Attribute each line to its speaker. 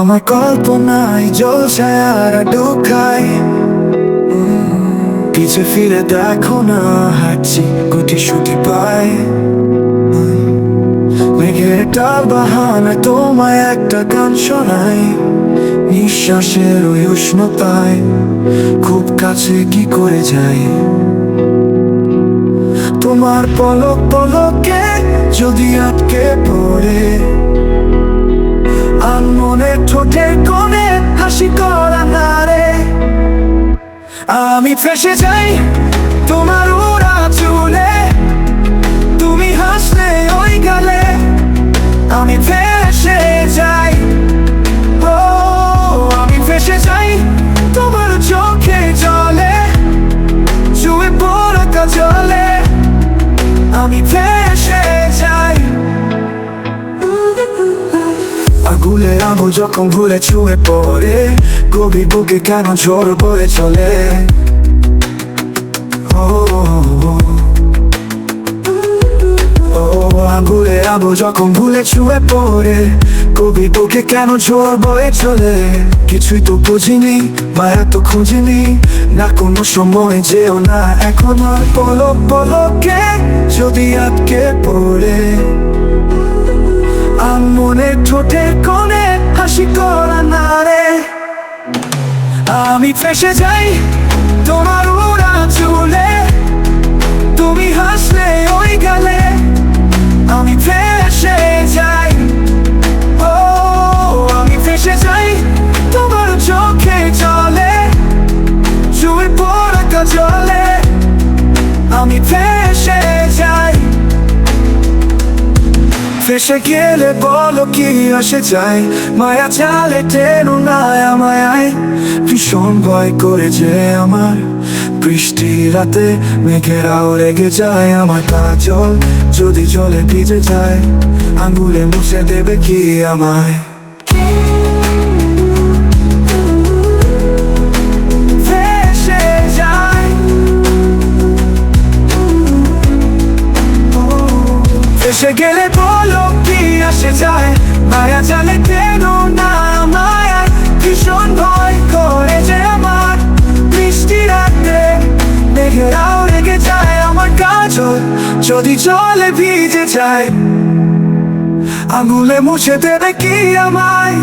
Speaker 1: আমার কল্পনায় জল ছায়ার ঢুকায় পিছে ফিরে দেখো না, হাঁটছি গুটি সুটি পায়। মেঘের ডাল বাহানা তোমায় একটা গান শোনাই নিঃশ্বাসের ওই উষ্ণতায় খুব কাছে কি করে যাই তোমার পলক পলকে যদি আটকে পড়ে আনমনে ঠোঁটের কোণে হাসি করা না রে। আমি ফেসে যাই তোমার উড়া চুলে। তুমি হাসলে ওই গালে। আমি ফেসে যাই। ও, আমি ফেসে যাই তোমার চোখে জলে। চুয়ে পড়া জলে আমি ফেসে আগুলে আমু যখন ভুলে বুকে কেন বয়ে চলে? আবু যখন ভুলে ছুঁয়ে পড়ে, কবি বুকে কেন ঝড় বয়ে চলে? কিছুই তো বুঝিনি, মায়া তো খুঁজিনি, না কোনো সময় যেও না এখন। আর পলক পলকে যদি আটকে পড়ে? মনে ঠোঁটে হাসি করা না রে। আমি ফেসে যাই তোমার ফেসে গেলে বলো কি আসে যায়? মায়া চালে টেনো না মায়ায় ভীষণ ভয় করেছে আমার। বৃষ্টি রাতে মেঘেরাও রেগে যায়। আমার কাজল যদি জলে ভিজে যায় আঙ্গুলে মুছে দেবে কি আমায়? এসে গেলে বলো কি আসে যায়? মায়া জালে কেন না মায়া ভীষণ ভয় করে যে আমার বৃষ্টি রাতে মেঘেরাও রেগে যায় আমার কাজল। যদি জলে ভিজে যায়, আঙুলে মুছে দেবে কি আমায়?